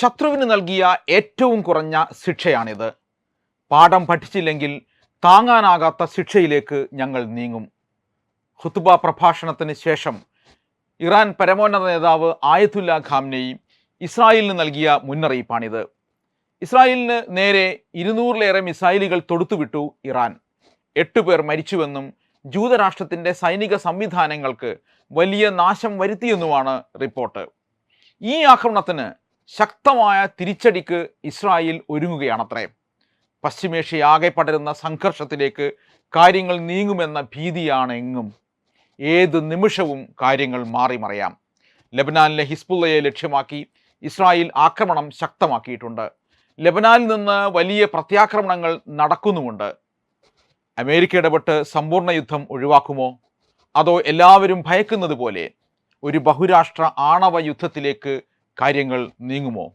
ശത്രുവിന് നൽകിയ ഏറ്റവും കുറഞ്ഞ ശിക്ഷയാണിത്. പാഠം പഠിച്ചില്ലെങ്കിൽ താങ്ങാനാകാത്ത ശിക്ഷയിലേക്ക് ഞങ്ങൾ നീങ്ങും. ഹുത്തുബ പ്രഭാഷണത്തിന് ശേഷം ഇറാൻ പരമോന്നത നേതാവ് ആയതുല്ല ഖാംനെയും ഇസ്രായേലിന് നൽകിയ മുന്നറിയിപ്പാണിത്. ഇസ്രായേലിന് നേരെ ഇരുന്നൂറിലേറെ മിസൈലുകൾ തൊടുത്തുവിട്ടു ഇറാൻ. എട്ട് പേർ മരിച്ചുവെന്നും ജൂതരാഷ്ട്രത്തിന്റെ സൈനിക സംവിധാനങ്ങൾക്ക് വലിയ നാശം വരുത്തിയെന്നുമാണ് റിപ്പോർട്ട്. ഈ ആക്രമണത്തിന് ശക്തമായ തിരിച്ചടിക്ക് ഇസ്രായേൽ ഒരുങ്ങുകയാണത്രേ. പശ്ചിമേഷ്യയാകെ പടരുന്ന സംഘർഷത്തിലേക്ക് കാര്യങ്ങൾ നീങ്ങുമെന്ന ഭീതിയാണ് എങ്ങും ഏത് നിമിഷവും കാര്യങ്ങൾ മാറിമറിയാം ലബനാനിലെ ഹിസ്ബുള്ളയെ ലക്ഷ്യമാക്കി ഇസ്രായേൽ ആക്രമണം ശക്തമാക്കിയിട്ടുണ്ട്. ലബനാനിൽ നിന്ന് വലിയ പ്രത്യാക്രമണങ്ങൾ നടക്കുന്നുമുണ്ട്. അമേരിക്ക ഇടപെട്ട് സമ്പൂർണ യുദ്ധം ഒഴിവാക്കുമോ? അതോ എല്ലാവരും ഭയക്കുന്നത് പോലെ ഒരു ബഹുരാഷ്ട്ര ആണവ യുദ്ധത്തിലേക്ക് കാര്യങ്ങൾ നീങ്ങുമോ?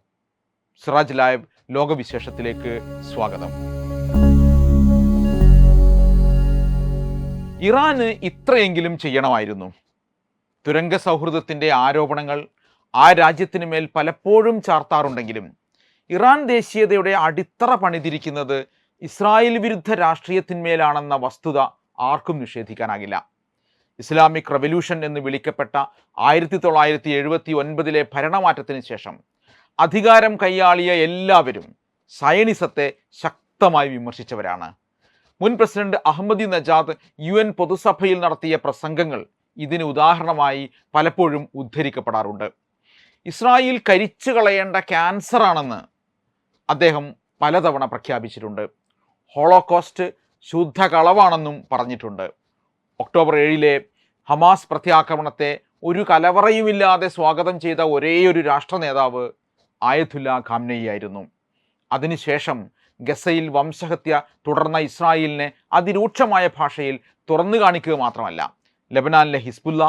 സിറാജ് ലൈവ് ലോകവിശേഷത്തിലേക്ക് സ്വാഗതം. ഇറാന് ഇത്രയെങ്കിലും ചെയ്യണമായിരുന്നു. തുരങ്ക സൗഹൃദത്തിന്റെ ആരോപണങ്ങൾ ആ രാജ്യത്തിന് മേൽ പലപ്പോഴും ചാർത്താറുണ്ടെങ്കിലും ഇറാൻ ദേശീയതയുടെ അടിത്തറ പണിതിരിക്കുന്നത് ഇസ്രായേൽ വിരുദ്ധ രാഷ്ട്രീയത്തിന്മേലാണെന്ന വസ്തുത ആർക്കും നിഷേധിക്കാനാകില്ല. ഇസ്ലാമിക് റവല്യൂഷൻ എന്ന് വിളിക്കപ്പെട്ട ആയിരത്തി തൊള്ളായിരത്തി എഴുപത്തി ഒൻപതിലെ ഭരണമാറ്റത്തിന് ശേഷം അധികാരം കൈയാളിയ എല്ലാവരും സയനിസത്തെ ശക്തമായി വിമർശിച്ചവരാണ്. മുൻ president Ahmadinejad U N പൊതുസഭയിൽ നടത്തിയ പ്രസംഗങ്ങൾ ഇതിന് ഉദാഹരണമായി പലപ്പോഴും ഉദ്ധരിക്കപ്പെടാറുണ്ട്. ഇസ്രായേൽ കരിച്ചു കളയേണ്ട ക്യാൻസറാണെന്ന് അദ്ദേഹം പലതവണ പ്രഖ്യാപിച്ചിട്ടുണ്ട്. ഹോളോകോസ്റ്റ് ശുദ്ധ കളവാണെന്നും പറഞ്ഞിട്ടുണ്ട്. ഒക്ടോബർ ഏഴിലെ ഹമാസ് പ്രത്യാക്രമണത്തെ ഒരു കലവറയുമില്ലാതെ സ്വാഗതം ചെയ്ത ഒരേയൊരു രാഷ്ട്ര നേതാവ് ആയതുല്ല ഖാംനയായിരുന്നു അതിനുശേഷം ഗസയിൽ വംശഹത്യ തുടർന്ന ഇസ്രായേലിനെ അതിരൂക്ഷമായ ഭാഷയിൽ തുറന്നു കാണിക്കുക മാത്രമല്ല ലബനാനിലെ ഹിസ്ബുല്ല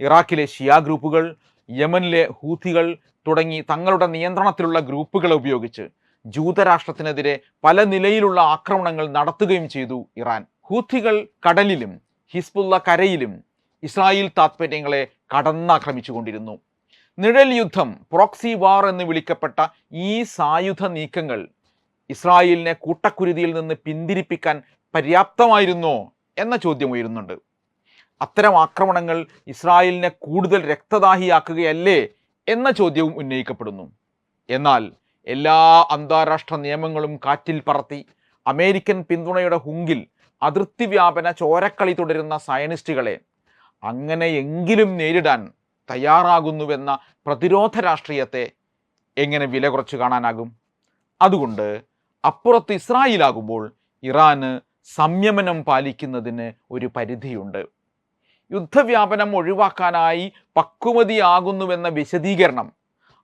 ഇറാഖിലെ ഷിയ ഗ്രൂപ്പുകൾ യമനിലെ ഹൂത്തികൾ തുടങ്ങി തങ്ങളുടെ നിയന്ത്രണത്തിലുള്ള ഗ്രൂപ്പുകളെ ഉപയോഗിച്ച് ജൂതരാഷ്ട്രത്തിനെതിരെ പല നിലയിലുള്ള ആക്രമണങ്ങൾ നടത്തുകയും ചെയ്തു ഇറാൻ. ഹൂത്തികൾ കടലിലും ഹിസ്ബുള്ള കരയിലും ഇസ്രായേൽ താത്പര്യങ്ങളെ കടന്നാക്രമിച്ചുകൊണ്ടിരുന്നു. നിഴൽ യുദ്ധം പ്രോക്സി വാർ എന്ന് വിളിക്കപ്പെട്ട ഈ സായുധ നീക്കങ്ങൾ ഇസ്രായേലിനെ കൂട്ടക്കുരുതിയിൽ നിന്ന് പിന്തിരിപ്പിക്കാൻ പര്യാപ്തമായിരുന്നോ എന്ന ചോദ്യം ഉയരുന്നുണ്ട്. അത്തരം ആക്രമണങ്ങൾ ഇസ്രായേലിനെ കൂടുതൽ രക്തദാഹിയാക്കുകയല്ലേ എന്ന ചോദ്യവും ഉന്നയിക്കപ്പെടുന്നു. എന്നാൽ എല്ലാ അന്താരാഷ്ട്ര നിയമങ്ങളും കാറ്റിൽ പറത്തി അമേരിക്കൻ പിന്തുണയുടെ ഹുങ്കിൽ അതിർത്തി വ്യാപന ചോരക്കളി തുടരുന്ന സയനിസ്റ്റുകളെ അങ്ങനെയെങ്കിലും നേരിടാൻ തയ്യാറാകുന്നുവെന്ന പ്രതിരോധ രാഷ്ട്രീയത്തെ എങ്ങനെ വില കുറച്ച് കാണാനാകും? അതുകൊണ്ട് അപ്പുറത്ത് ഇസ്രായേലാകുമ്പോൾ ഇറാന് സംയമനം പാലിക്കുന്നതിന് ഒരു പരിധിയുണ്ട്. യുദ്ധവ്യാപനം ഒഴിവാക്കാനായി പക്വമതിയാകുന്നുവെന്ന വിശദീകരണം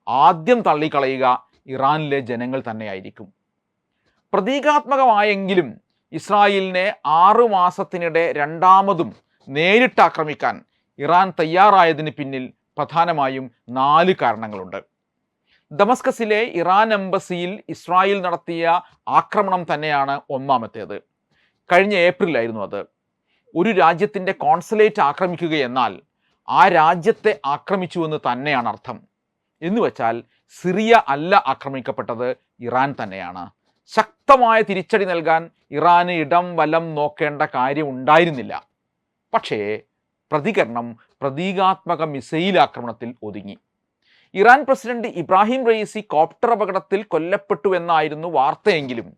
ആദ്യം തള്ളിക്കളയുക ഇറാനിലെ ജനങ്ങൾ തന്നെയായിരിക്കും. പ്രതീകാത്മകമായെങ്കിലും ഇസ്രായേലിനെ ആറു മാസത്തിനിടെ രണ്ടാമതും നേരിട്ട് ആക്രമിക്കാൻ ഇറാൻ തയ്യാറായതിന് പിന്നിൽ പ്രധാനമായും നാല് കാരണങ്ങളുണ്ട്. ഡമസ്കസിലെ ഇറാൻ എംബസിയിൽ ഇസ്രായേൽ നടത്തിയ ആക്രമണം തന്നെയാണ് ഒന്നാമത്തേത്. കഴിഞ്ഞ ഏപ്രിലായിരുന്നു അത്. ഒരു രാജ്യത്തിന്റെ കോൺസുലേറ്റ് ആക്രമിക്കുക എന്നാൽ ആ രാജ്യത്തെ ആക്രമിച്ചുവെന്ന് തന്നെയാണ് അർത്ഥം. എന്നുവച്ചാൽ സിറിയ അല്ല ആക്രമിക്കപ്പെട്ടത് ഇറാൻ തന്നെയാണ്. ശക്തമായ തിരിച്ചടി നൽകാൻ ഇറാന് ഇടം വലം നോക്കേണ്ട കാര്യം ഉണ്ടായിരുന്നില്ല. പക്ഷേ പ്രതികരണം പ്രതീകാത്മക മിസൈൽ ആക്രമണത്തിൽ ഒതുങ്ങി. Iran president Ebrahim Raisi copter അപകടത്തിൽ കൊല്ലപ്പെട്ടു എന്നായിരുന്നു വാർത്തയെങ്കിലും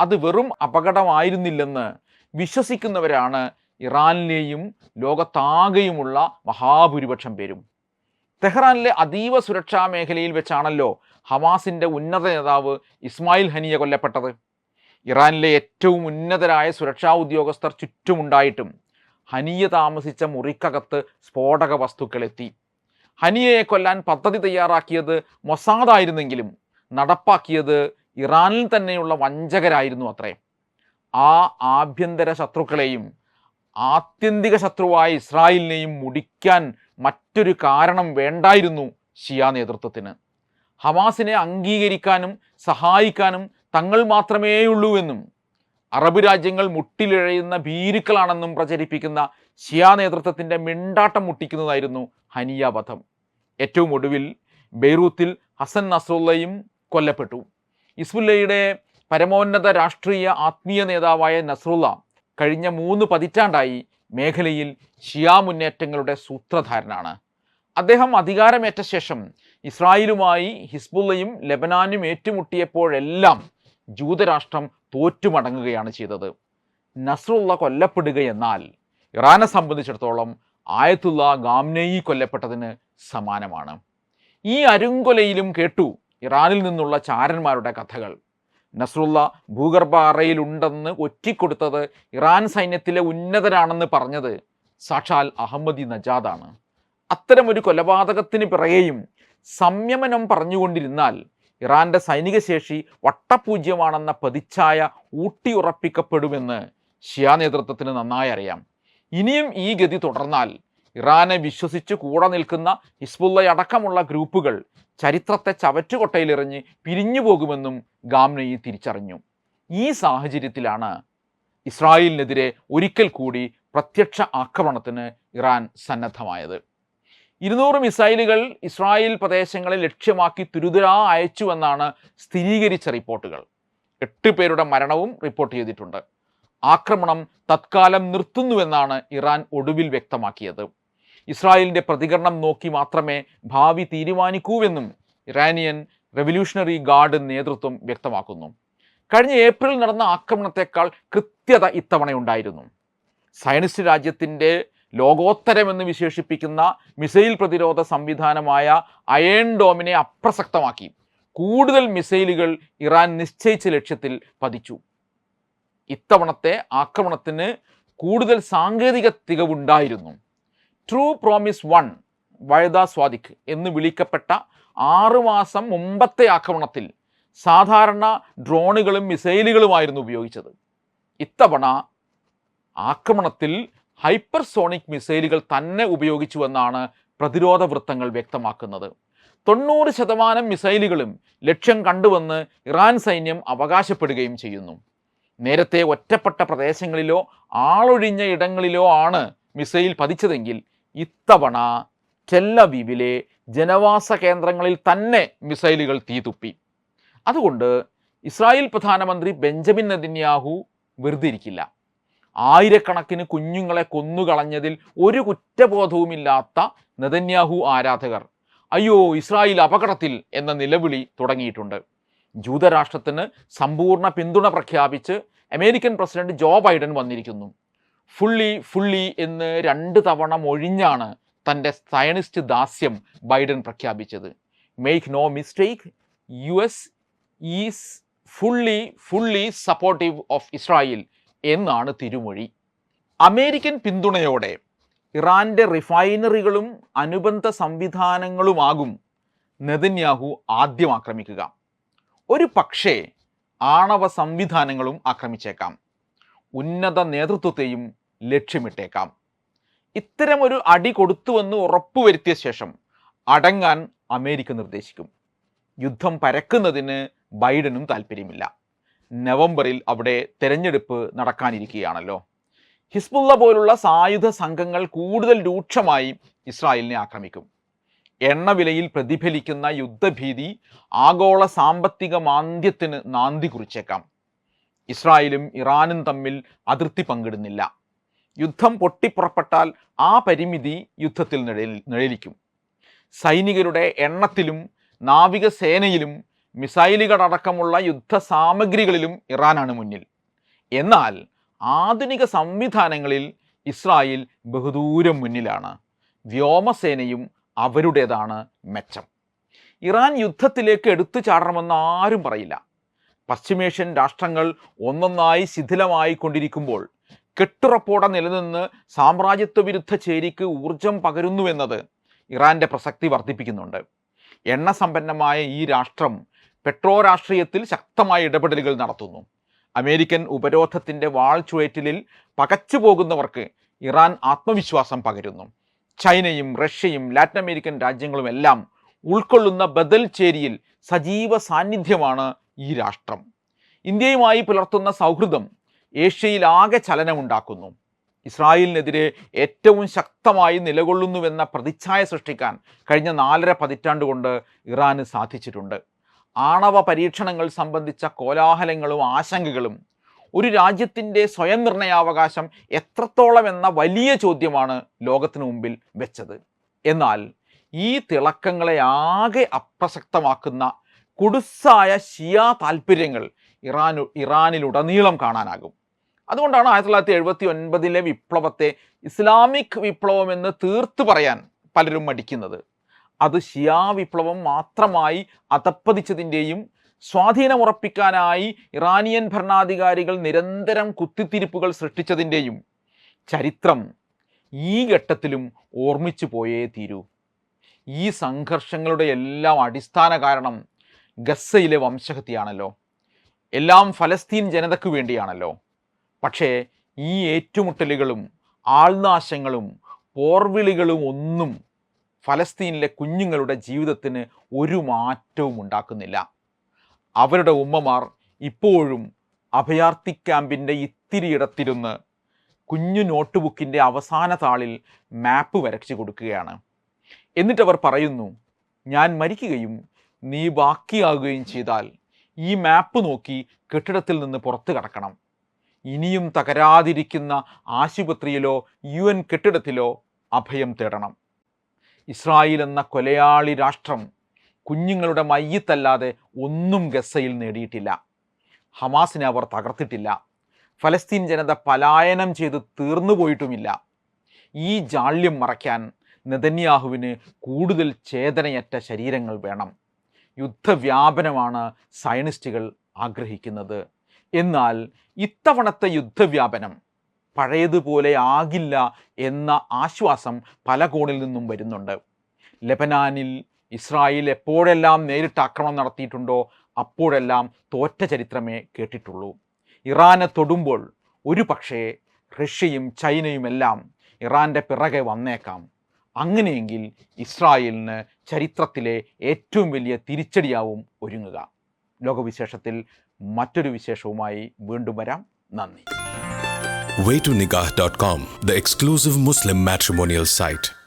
അത് വെറും അപകടമായിരുന്നില്ലെന്ന് വിശ്വസിക്കുന്നവരാണ് ഇറാനിലെയും ലോകത്താകെയുമുള്ള മഹാഭൂരിപക്ഷം പേരും. തെഹ്റാനിലെ അതീവ സുരക്ഷാ മേഖലയിൽ വെച്ചാണല്ലോ ഹമാസിന്റെ ഉന്നത നേതാവ് ഇസ്മായിൽ ഹനിയ കൊല്ലപ്പെട്ടത്. ഇറാനിലെ ഏറ്റവും ഉന്നതരായ സുരക്ഷാ ഉദ്യോഗസ്ഥർ ചുറ്റുമുണ്ടായിട്ടും ഹനിയ താമസിച്ച മുറിക്കകത്ത് സ്ഫോടക വസ്തുക്കളെത്തി. ഹനിയയെ കൊല്ലാൻ പദ്ധതി തയ്യാറാക്കിയത് മൊസാദായിരുന്നെങ്കിലും നടപ്പാക്കിയത് ഇറാനിൽ തന്നെയുള്ള വഞ്ചകരായിരുന്നു അത്രേ. ആ ആഭ്യന്തര ശത്രുക്കളെയും ആത്യന്തിക ശത്രുവായ ഇസ്രായേലിനെയും മുടിക്കാൻ മറ്റൊരു കാരണം വേണ്ടായിരുന്നു ഷിയ നേതൃത്വത്തിന്. ഹമാസിനെ അംഗീകരിക്കാനും സഹായിക്കാനും തങ്ങൾ മാത്രമേയുള്ളൂ എന്നും അറബ് രാജ്യങ്ങൾ മുട്ടിലിഴയുന്ന ഭീരുക്കളാണെന്നും പ്രചരിപ്പിക്കുന്ന ഷിയ നേതൃത്വത്തിന്റെ മിണ്ടാട്ടം മുട്ടിക്കുന്നതായിരുന്നു ഹനിയ വധം. ഏറ്റവും ഒടുവിൽ ബെയ്റൂത്തിൽ ഹസൻ നസ്രുള്ളയും കൊല്ലപ്പെട്ടു. ഇസ്ബുല്ലയുടെ പരമോന്നത രാഷ്ട്രീയ ആത്മീയ നേതാവായ നസ്രുള്ള കഴിഞ്ഞ മൂന്ന് പതിറ്റാണ്ടായി മേഖലയിൽ ഷിയാ മുന്നേറ്റങ്ങളുടെ സൂത്രധാരനാണ്. അദ്ദേഹം അധികാരമേറ്റ ശേഷം ഇസ്രായേലുമായി ഹിസ്ബുള്ളയും ലബനാനും ഏറ്റുമുട്ടിയപ്പോഴെല്ലാം ജൂതരാഷ്ട്രം തോറ്റുമടങ്ങുകയാണ് ചെയ്തത്. നസ്രുള്ള കൊല്ലപ്പെടുകയെന്നാൽ ഇറാനെ സംബന്ധിച്ചിടത്തോളം ആയത്തുള്ള ഗാംനെയി കൊല്ലപ്പെട്ടതിന് സമാനമാണ്. ഈ അരുങ്കൊലയിലും കേട്ടു ഇറാനിൽ നിന്നുള്ള ചാരന്മാരുടെ കഥകൾ. നസ്രുള്ള ഭൂഗർഭ അറയിലുണ്ടെന്ന് ഒറ്റിക്കൊടുത്തത് ഇറാൻ സൈന്യത്തിലെ ഉന്നതരാണെന്ന് പറഞ്ഞത് സാക്ഷാൽ അഹമ്മദി നജാദാണ്. അത്തരമൊരു കൊലപാതകത്തിന് പിറകെയും സംയമനം പറഞ്ഞുകൊണ്ടിരുന്നാൽ ഇറാന്റെ സൈനിക ശേഷി വട്ടപൂജ്യമാണെന്ന പതിച്ചായ ഊട്ടിയുറപ്പിക്കപ്പെടുമെന്ന് ഷിയാ നേതൃത്വത്തിന് നന്നായി അറിയാം. ഇനിയും ഈ ഗതി തുടർന്നാൽ ഇറാനെ വിശ്വസിച്ച് കൂടെ നിൽക്കുന്ന ഹിസ്ബുള്ള അടക്കമുള്ള ഗ്രൂപ്പുകൾ ചരിത്രത്തെ ചവറ്റുകൊട്ടയിലെറിഞ്ഞ് പിരിഞ്ഞു പോകുമെന്നും ഗാംനയി തിരിച്ചറിഞ്ഞു. ഈ സാഹചര്യത്തിലാണ് ഇസ്രായേലിനെതിരെ ഒരിക്കൽ കൂടി പ്രത്യക്ഷ ആക്രമണത്തിന് ഇറാൻ സന്നദ്ധമായത്. ഇരുന്നൂറ് മിസൈലുകൾ ഇസ്രായേൽ പ്രദേശങ്ങളെ ലക്ഷ്യമാക്കി തുരുതുരാ അയച്ചുവെന്നാണ് സ്ഥിരീകരിച്ച റിപ്പോർട്ടുകൾ. എട്ട് പേരുടെ മരണവും റിപ്പോർട്ട് ചെയ്തിട്ടുണ്ട്. ആക്രമണം തത്കാലം നിർത്തുന്നുവെന്നാണ് ഇറാൻ ഒടുവിൽ വ്യക്തമാക്കിയത്. ഇസ്രായേലിന്റെ പ്രതികരണം നോക്കി മാത്രമേ ഭാവി തീരുമാനിക്കൂവെന്നും ഇറാനിയൻ റെവല്യൂഷണറി ഗാർഡ് നേതൃത്വം വ്യക്തമാക്കുന്നു. കഴിഞ്ഞ ഏപ്രിൽ നടന്ന ആക്രമണത്തെക്കാൾ കൃത്യത ഇത്തവണയുണ്ടായിരുന്നു. സയനിസ്റ്റ് രാജ്യത്തിന്റെ ലോകോത്തരമെന്ന് വിശേഷിപ്പിക്കുന്ന മിസൈൽ പ്രതിരോധ സംവിധാനമായ അയൺ ഡോമിനെ അപ്രസക്തമാക്കി. കൂടുതൽ മിസൈലുകൾ ഇറാൻ നിശ്ചയിച്ച ലക്ഷ്യത്തിൽ പതിച്ചു. ഇത്തവണത്തെ ആക്രമണത്തിന് കൂടുതൽ സാങ്കേതിക തികവുണ്ടായിരുന്നു. ട്രൂ പ്രോമിസ് വൺ വഴുത സ്വാദിഖ് എന്ന് വിളിക്കപ്പെട്ട ആറുമാസം മുമ്പത്തെ ആക്രമണത്തിൽ സാധാരണ ഡ്രോണുകളും മിസൈലുകളുമായിരുന്നു ഉപയോഗിച്ചത്. ഇത്തവണ ആക്രമണത്തിൽ ഹൈപ്പർസോണിക് മിസൈലുകൾ തന്നെ ഉപയോഗിച്ചുവെന്നാണ് പ്രതിരോധ വൃത്തങ്ങൾ വ്യക്തമാക്കുന്നത്. തൊണ്ണൂറ് ശതമാനം മിസൈലുകളും ലക്ഷ്യം കണ്ടുവന്ന് ഇറാൻ സൈന്യം അവകാശപ്പെടുകയും ചെയ്യുന്നു. നേരത്തെ ഒറ്റപ്പെട്ട പ്രദേശങ്ങളിലോ ആളൊഴിഞ്ഞ ഇടങ്ങളിലോ ആണ് മിസൈൽ പതിച്ചതെങ്കിൽ ഇത്തവണ ടെല്ലവീവിലെ ജനവാസ കേന്ദ്രങ്ങളിൽ തന്നെ മിസൈലുകൾ തീതുപ്പി. അതുകൊണ്ട് ഇസ്രായേൽ പ്രധാനമന്ത്രി ബെഞ്ചമിൻ നദിന്യാഹു വെറുതെ ഇരിക്കില്ല ആയിരക്കണക്കിന് കുഞ്ഞുങ്ങളെ കൊന്നുകളഞ്ഞതിൽ ഒരു കുറ്റബോധവുമില്ലാത്ത നെതന്യാഹു ആരാധകർ. അയ്യോ ഇസ്രായേൽ അപകടത്തിൽ എന്ന നിലവിളി തുടങ്ങിയിട്ടുണ്ട്. ജൂതരാഷ്ട്രത്തിന് സമ്പൂർണ പിന്തുണ പ്രഖ്യാപിച്ച് അമേരിക്കൻ പ്രസിഡന്റ് ജോ ബൈഡൻ വന്നിരിക്കുന്നു. ഫുള്ളി ഫുള്ളി എന്ന് രണ്ട് തവണ മൊഴിഞ്ഞാണ് തന്റെ സയനിസ്റ്റ് ദാസ്യം ബൈഡൻ പ്രഖ്യാപിച്ചത്. Make no mistake U S is fully fully supportive of Israel എന്നാണ് തിരുമൊഴി. അമേരിക്കൻ പിന്തുണയോടെ ഇറാന്റെ റിഫൈനറികളും അനുബന്ധ സംവിധാനങ്ങളുമാകും നെതന്യാഹു ആദ്യം ആക്രമിക്കുക. ഒരു പക്ഷേ ആണവ സംവിധാനങ്ങളും ആക്രമിച്ചേക്കാം. ഉന്നത നേതൃത്വത്തെയും ലക്ഷ്യമിട്ടേക്കാം. ഇത്തരമൊരു അടി കൊടുത്തുവെന്ന് ഉറപ്പുവരുത്തിയ ശേഷം അടങ്ങാൻ അമേരിക്ക നിർദ്ദേശിക്കും. യുദ്ധം പരക്കുന്നതിന് ബൈഡനും താല്പര്യമില്ല. നവംബറിൽ അവിടെ തെരഞ്ഞെടുപ്പ് നടക്കാനിരിക്കുകയാണല്ലോ. ഹിസ്ബുള്ള പോലുള്ള സായുധ സംഘങ്ങൾ കൂടുതൽ രൂക്ഷമായി ഇസ്രായേലിനെ ആക്രമിക്കും. എണ്ണവിലയിൽ പ്രതിഫലിക്കുന്ന യുദ്ധഭീതി ആഗോള സാമ്പത്തിക മാന്ദ്യത്തിന് നാന്തി കുറിച്ചേക്കാം. ഇസ്രായേലും ഇറാനും തമ്മിൽ അതിർത്തി പങ്കിടുന്നില്ല. യുദ്ധം പൊട്ടിപ്പുറപ്പെട്ടാൽ ആ പരിമിതി യുദ്ധത്തിൽ നിഴലിക്കും. സൈനികരുടെ എണ്ണത്തിലും നാവികസേനയിലും മിസൈലുകളടക്കമുള്ള യുദ്ധ സാമഗ്രികളിലും ഇറാനാണ് മുന്നിൽ. എന്നാൽ ആധുനിക സംവിധാനങ്ങളിൽ ഇസ്രായേൽ ബഹുദൂരം മുന്നിലാണ്. വ്യോമസേനയും അവരുടേതാണ് മെച്ചം. ഇറാൻ യുദ്ധത്തിലേക്ക് എടുത്തു ചാടണമെന്ന് ആരും പറയില്ല. പശ്ചിമേഷ്യൻ രാഷ്ട്രങ്ങൾ ഒന്നൊന്നായി ശിഥിലമായി കൊണ്ടിരിക്കുമ്പോൾ കെട്ടുറപ്പോടെ നിലനിന്ന് സാമ്രാജ്യത്വ വിരുദ്ധ ചേരിക്ക് ഊർജം പകരുന്നുവെന്നത് ഇറാന്റെ പ്രസക്തി വർദ്ധിപ്പിക്കുന്നുണ്ട്. എണ്ണ സമ്പന്നമായ ഈ രാഷ്ട്രം പെട്രോ രാഷ്ട്രീയത്തിൽ ശക്തമായ ഇടപെടലുകൾ നടത്തുന്നു. അമേരിക്കൻ ഉപരോധത്തിന്റെ വാൾ ചുഴറ്റിലിൽ പകച്ചു പോകുന്നവർക്ക് ഇറാൻ ആത്മവിശ്വാസം പകരുന്നു. ചൈനയും റഷ്യയും ലാറ്റിൻ അമേരിക്കൻ രാജ്യങ്ങളുമെല്ലാം ഉൾക്കൊള്ളുന്ന ബദൽ ചേരിയിൽ സജീവ സാന്നിധ്യമാണ് ഈ രാഷ്ട്രം. ഇന്ത്യയുമായി പുലർത്തുന്ന സൗഹൃദം ഏഷ്യയിൽ ആകെ ചലനമുണ്ടാക്കുന്നു. ഇസ്രായേലിനെതിരെ ഏറ്റവും ശക്തമായി നിലകൊള്ളുന്നുവെന്ന പ്രതിച്ഛായ സൃഷ്ടിക്കാൻ കഴിഞ്ഞ നാലര പതിറ്റാണ്ട് കൊണ്ട് ഇറാന് സാധിച്ചിട്ടുണ്ട്. ആണവ പരീക്ഷണങ്ങൾ സംബന്ധിച്ച കോലാഹലങ്ങളും ആശങ്കകളും ഒരു രാജ്യത്തിന്റെ സ്വയം നിർണയാവകാശം എത്രത്തോളം എന്ന വലിയ ചോദ്യമാണ് ലോകത്തിനു മുമ്പിൽ വെച്ചത്. എന്നാൽ ഈ തിളക്കങ്ങളെ ആകെ അപ്രസക്തമാക്കുന്ന കുടുസായ ഷിയ താല്പര്യങ്ങൾ ഇറാനു ഇറാനിലുടനീളം കാണാനാകും. അതുകൊണ്ടാണ് ആയിരത്തി തൊള്ളായിരത്തി എഴുപത്തി ഒൻപതിലെ വിപ്ലവത്തെ ഇസ്ലാമിക് വിപ്ലവം എന്ന് തീർത്തു പറയാൻ പലരും മടിക്കുന്നത്. അത് ഷിയാ വിപ്ലവം മാത്രമായി അതപ്പതിച്ചതിന്റെയും സ്വാധീനമുറപ്പിക്കാനായി ഇറാനിയൻ ഭരണാധികാരികൾ നിരന്തരം കുത്തിത്തിരിപ്പുകൾ സൃഷ്ടിച്ചതിന്റെയും ചരിത്രം ഈ ഘട്ടത്തിലും ഓർമ്മിച്ചു പോയേ തീരൂ. ഈ സംഘർഷങ്ങളുടെ എല്ലാം അടിസ്ഥാന കാരണം ഗസയിലെ വംശഹത്യയാണല്ലോ. എല്ലാം ഫലസ്തീൻ ജനതയ്ക്ക് വേണ്ടിയാണല്ലോ. പക്ഷേ ഈ ഏറ്റുമുട്ടലുകളും ആൾനാശങ്ങളും പോർവിളികളും ഒന്നും ഫലസ്തീനിലെ കുഞ്ഞുങ്ങളുടെ ജീവിതത്തിന് ഒരു മാറ്റവും ഉണ്ടാക്കുന്നില്ല. അവരുടെ ഉമ്മമാർ ഇപ്പോഴും അഭയാർത്ഥി ക്യാമ്പിന്റെ ഇത്തിരി ഇടത്തിരുന്ന് കുഞ്ഞു നോട്ട് ബുക്കിന്റെ അവസാന താളിൽ മാപ്പ് വരച്ചു കൊടുക്കുകയാണ്. എന്നിട്ടവർ പറയുന്നു ഞാൻ മരിക്കുകയും നീ ബാക്കിയാകുകയും ചെയ്താൽ ഈ മാപ്പ് നോക്കി കെട്ടിടത്തിൽ നിന്ന് പുറത്തു കടക്കണം. ഇനിയും തകരാതിരിക്കുന്ന ആശുപത്രിയിലോ യു കെട്ടിടത്തിലോ അഭയം തേടണം. ഇസ്രായേൽ എന്ന കൊലയാളി രാഷ്ട്രം കുഞ്ഞുങ്ങളുടെ മയ്യത്തല്ലാതെ ഒന്നും ഗസയിൽ നേടിയിട്ടില്ല. ഹമാസിനെ അവർ തകർത്തിട്ടില്ല. ഫലസ്തീൻ ജനത പലായനം ചെയ്ത് തീർന്നു പോയിട്ടുമില്ല. ഈ ജാള്യം മറയ്ക്കാൻ നെതന്യാഹുവിന് കൂടുതൽ ചേതനയറ്റ ശരീരങ്ങൾ വേണം. യുദ്ധവ്യാപനമാണ് സയനിസ്റ്റുകൾ ആഗ്രഹിക്കുന്നത്. എന്നാൽ ഇത്തവണത്തെ യുദ്ധവ്യാപനം പഴയതുപോലെ ആകില്ല എന്ന ആശ്വാസം പല കോണിൽ നിന്നും വരുന്നുണ്ട്. ലെബനാനിൽ ഇസ്രായേൽ എപ്പോഴെല്ലാം നേരിട്ട് ആക്രമണം നടത്തിയിട്ടുണ്ടോ അപ്പോഴെല്ലാം തോറ്റ ചരിത്രമേ കേട്ടിട്ടുള്ളൂ. ഇറാനെ തൊടുമ്പോൾ ഒരു പക്ഷേ റഷ്യയും ചൈനയുമെല്ലാം ഇറാന്റെ പിറകെ വന്നേക്കാം. അങ്ങനെയെങ്കിൽ ഇസ്രായേലിന് ചരിത്രത്തിലെ ഏറ്റവും വലിയ തിരിച്ചടിയാവും ഒരുങ്ങുക. ലോകവിശേഷത്തിൽ മറ്റൊരു വിശേഷവുമായി വീണ്ടും വരാം. നന്ദി. waytonikah.com, the exclusive Muslim matrimonial site.